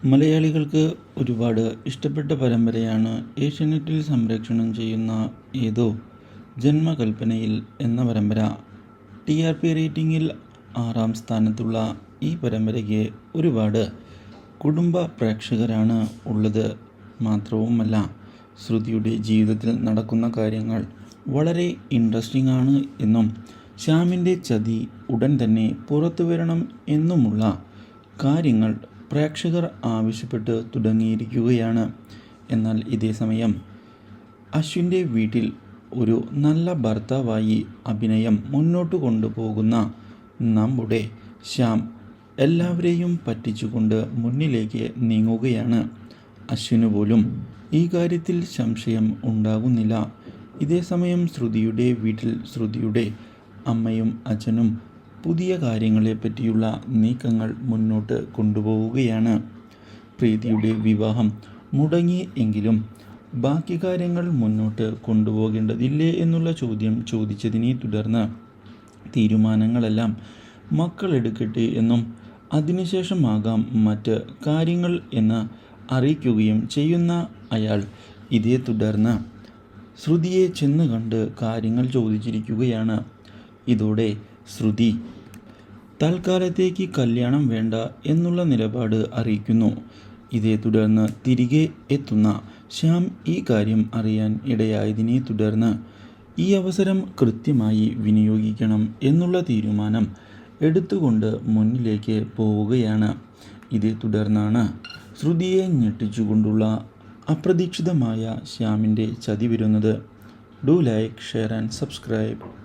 മലയാളികൾക്ക് ഒരുപാട് ഇഷ്ടപ്പെട്ട പരമ്പരയാണ് ഏഷ്യാനെറ്റിൽ സംരക്ഷണം ചെയ്യുന്ന ഏതോ ജന്മകൽപ്പനയിൽ എന്ന പരമ്പര. ടി ആർ പി റേറ്റിംഗിൽ ആറാം സ്ഥാനത്തുള്ള ഈ പരമ്പരയ്ക്ക് ഒരുപാട് കുടുംബ പ്രേക്ഷകരാണ് ഉള്ളത്. മാത്രവുമല്ല ശ്രുതിയുടെ ജീവിതത്തിൽ നടക്കുന്ന കാര്യങ്ങൾ വളരെ ഇൻട്രസ്റ്റിംഗ് ആണ് എന്നും ശ്യാമിന്റെ ചതി ഉടൻ തന്നെ പുറത്തു വരണം എന്നുമുള്ള കാര്യങ്ങൾ പ്രേക്ഷകർ ആവശ്യപ്പെട്ട് തുടങ്ങിയിരിക്കുകയാണ്. എന്നാൽ ഇതേ സമയം അശ്വിന്റെ വീട്ടിൽ ഒരു നല്ല ഭർത്താവായി അഭിനയം മുന്നോട്ട് കൊണ്ടുപോകുന്ന നമ്മുടെ ശ്യാം എല്ലാവരെയും പറ്റിച്ചുകൊണ്ട് മുന്നിലേക്ക് നീങ്ങുകയാണ്. അശ്വിന് പോലും ഈ കാര്യത്തിൽ സംശയം ഉണ്ടാകുന്നില്ല ഇതേസമയം ശ്രുതിയുടെ വീട്ടിൽ ശ്രുതിയുടെ അമ്മയും അച്ഛനും പുതിയ കാര്യങ്ങളെ പറ്റിയുള്ള നീക്കങ്ങൾ മുന്നോട്ട് കൊണ്ടുപോവുകയാണ്. പ്രീതിയുടെ വിവാഹം മുടങ്ങി എങ്കിലും ബാക്കി കാര്യങ്ങൾ മുന്നോട്ട് കൊണ്ടുപോകേണ്ടതില്ലേ എന്നുള്ള ചോദ്യം ചോദിച്ചതിനെ തുടർന്ന് തീരുമാനങ്ങളെല്ലാം മക്കൾ എടുക്കട്ടെ എന്നും അതിനുശേഷമാകാം മറ്റ് കാര്യങ്ങൾ എന്ന് അറിയിക്കുകയും ചെയ്യുന്ന അയാൾ ഇതേ തുടർന്ന് ശ്രുതിയെ ചെന്ന് കണ്ട് കാര്യങ്ങൾ ചോദിച്ചിരിക്കുകയാണ്. ഇതോടെ ശ്രുതി. തൽക്കാലത്തേക്ക് കല്യാണം വേണ്ട എന്നുള്ള നിലപാട് അറിയിക്കുന്നു. ഇതേ തുടർന്ന് തിരികെ എത്തുന്ന ശ്യാം ഈ കാര്യം അറിയാൻ ഇടയായതിനെ തുടർന്ന് ഈ അവസരം കൃത്യമായി വിനിയോഗിക്കണം എന്നുള്ള തീരുമാനം എടുത്തുകൊണ്ട് മുന്നിലേക്ക് പോവുകയാണ്. ഇതേ തുടർന്നാണ് ശ്രുതിയെ ഞെട്ടിച്ചുകൊണ്ടുള്ള അപ്രതീക്ഷിതമായ ശ്യാമിന്റെ ചതി വരുന്നത്. Do like share and subscribe.